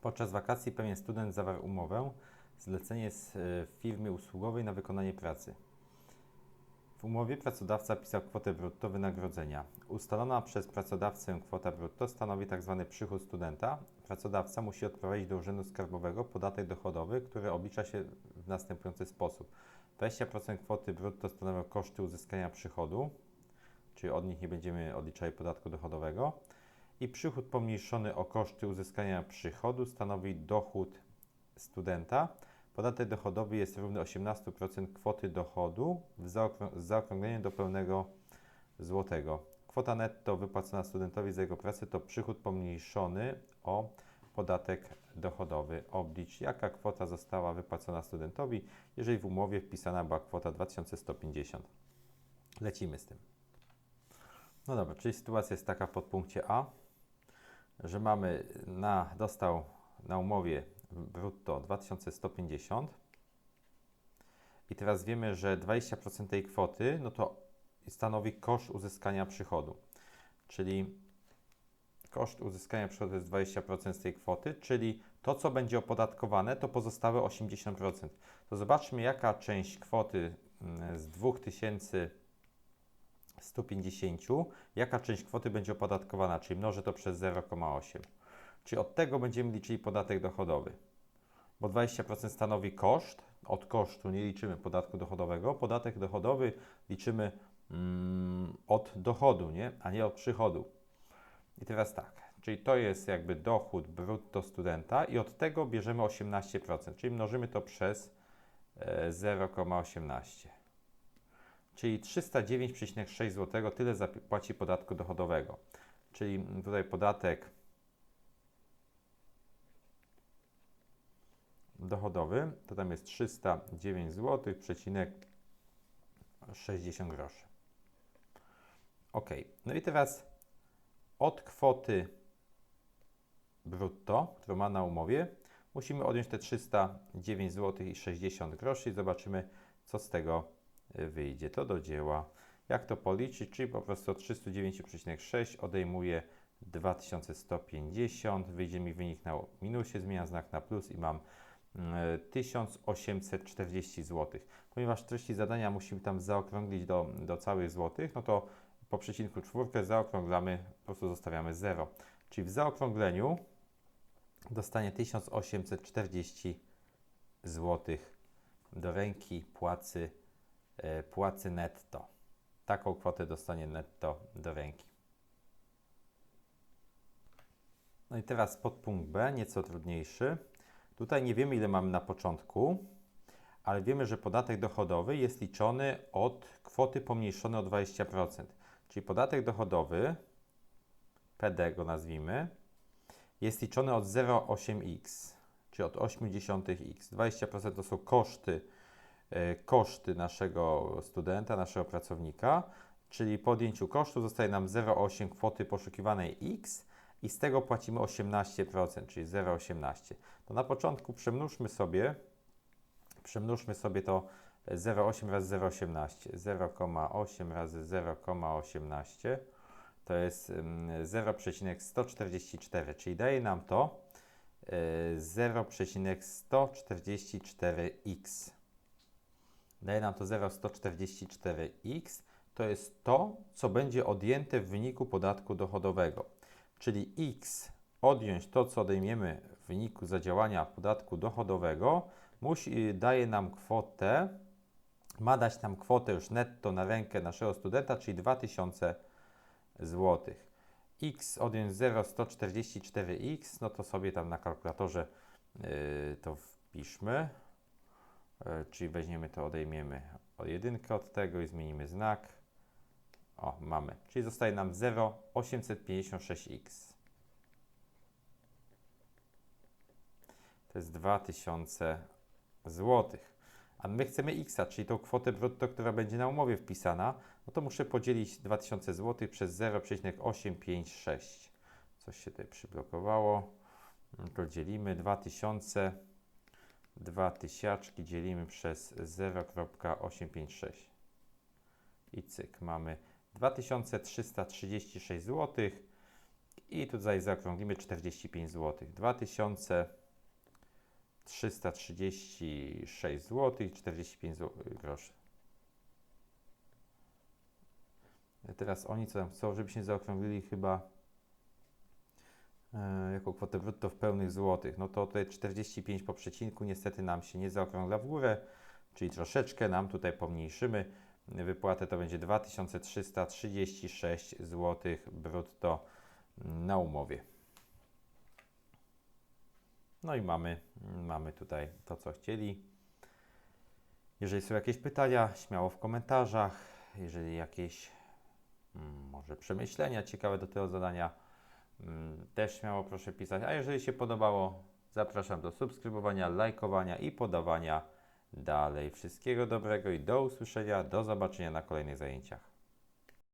Podczas wakacji pewien student zawarł umowę, zlecenie z e, firmy usługowej na wykonanie pracy. W umowie pracodawca pisał kwotę brutto wynagrodzenia. Ustalona przez pracodawcę kwota brutto stanowi tzw. przychód studenta. Pracodawca musi odprowadzić do Urzędu Skarbowego podatek dochodowy, który oblicza się w następujący sposób. 20% kwoty brutto stanowią koszty uzyskania przychodu, czyli od nich nie będziemy odliczali podatku dochodowego. I przychód pomniejszony o koszty uzyskania przychodu stanowi dochód studenta. Podatek dochodowy jest równy 18% kwoty dochodu w zaokrą- z zaokrągleniem do pełnego złotego. Kwota netto wypłacona studentowi za jego pracę to przychód pomniejszony o podatek dochodowy. Oblicz, jaka kwota została wypłacona studentowi, jeżeli w umowie wpisana była kwota 2150. Lecimy z tym. No dobra, czyli sytuacja jest taka w podpunkcie A, że mamy na, dostał na umowie brutto 2150 i teraz wiemy, że 20% tej kwoty no to stanowi koszt uzyskania przychodu, czyli koszt uzyskania przychodu jest 20% z tej kwoty, czyli to, co będzie opodatkowane, to pozostałe 80%. To zobaczmy, jaka część kwoty mm, z 2000 150, jaka część kwoty będzie opodatkowana, czyli mnożę to przez 0,8. Czyli od tego będziemy liczyli podatek dochodowy, bo 20% stanowi koszt, od kosztu nie liczymy podatku dochodowego, podatek dochodowy liczymy mm, od dochodu, nie? a nie od przychodu. I teraz tak, czyli to jest jakby dochód brutto studenta i od tego bierzemy 18%, czyli mnożymy to przez e, 0,18. Czyli 309,6 zł tyle zapłaci podatku dochodowego. Czyli tutaj podatek dochodowy, to tam jest 309 zł, przecinek 60 groszy. Ok, no i teraz od kwoty brutto, którą ma na umowie, musimy odjąć te 309 zł i 60 groszy i zobaczymy, co z tego wyjdzie. To do dzieła. Jak to policzyć? Czyli po prostu od 309,6 odejmuję 2150, wyjdzie mi wynik na minusie, zmieniam znak na plus i mam 1840 zł. Ponieważ treści zadania musimy tam zaokrąglić do, do całych złotych, no to po przecinku czwórkę zaokrąglamy, po prostu zostawiamy 0. Czyli w zaokrągleniu dostanie 1840 zł do ręki płacy, płacy netto. Taką kwotę dostanie netto do ręki. No i teraz podpunkt B, nieco trudniejszy. Tutaj nie wiemy, ile mamy na początku, ale wiemy, że podatek dochodowy jest liczony od kwoty pomniejszonej o 20%. Czyli podatek dochodowy, PD go nazwijmy, jest liczony od 0,8x, czyli od 0,8x. 20% to są koszty, e, koszty naszego studenta, naszego pracownika, czyli po odjęciu kosztu zostaje nam 0,8 kwoty poszukiwanej x i z tego płacimy 18%, czyli 0,18. To na początku przemnóżmy sobie, przemnóżmy sobie to 0,8 razy 0,18. 0,8 razy 0,18 to jest mm, 0,144, czyli daje nam to y, 0,144x. Daje nam to 0,144x. To jest to, co będzie odjęte w wyniku podatku dochodowego. Czyli x odjąć to, co odejmiemy w wyniku zadziałania podatku dochodowego, musi, daje nam kwotę, ma dać nam kwotę już netto na rękę naszego studenta, czyli 2000 zł. x odjąć 0,144x, no to sobie tam na kalkulatorze yy, to wpiszmy. Yy, czyli weźmiemy to, odejmiemy o jedynkę od tego i zmienimy znak. O, mamy. Czyli zostaje nam 0,856x. To jest 2000 zł. A my chcemy x, czyli tą kwotę brutto, która będzie na umowie wpisana, no to muszę podzielić 2000 zł przez 0,856. Coś się tutaj przyblokowało. No to dzielimy 2000, 2000 dzielimy przez 0,856. I cyk, mamy 2336 zł I tutaj zaokrąglimy 45 zł. 2336 zł 45 zł groszy. Teraz oni co tam chcą, żebyśmy zaokrąglili chyba jako kwotę brutto w pełnych złotych. No to tutaj 45 po przecinku niestety nam się nie zaokrągla w górę, czyli troszeczkę nam tutaj pomniejszymy. Wypłatę to będzie 2336 zł brutto na umowie. No i mamy, mamy tutaj to, co chcieli. Jeżeli są jakieś pytania, śmiało w komentarzach. Jeżeli jakieś mm, może przemyślenia ciekawe do tego zadania, też śmiało proszę pisać. A jeżeli się podobało, zapraszam do subskrybowania, lajkowania i podawania dalej. Wszystkiego dobrego i do usłyszenia, do zobaczenia na kolejnych zajęciach.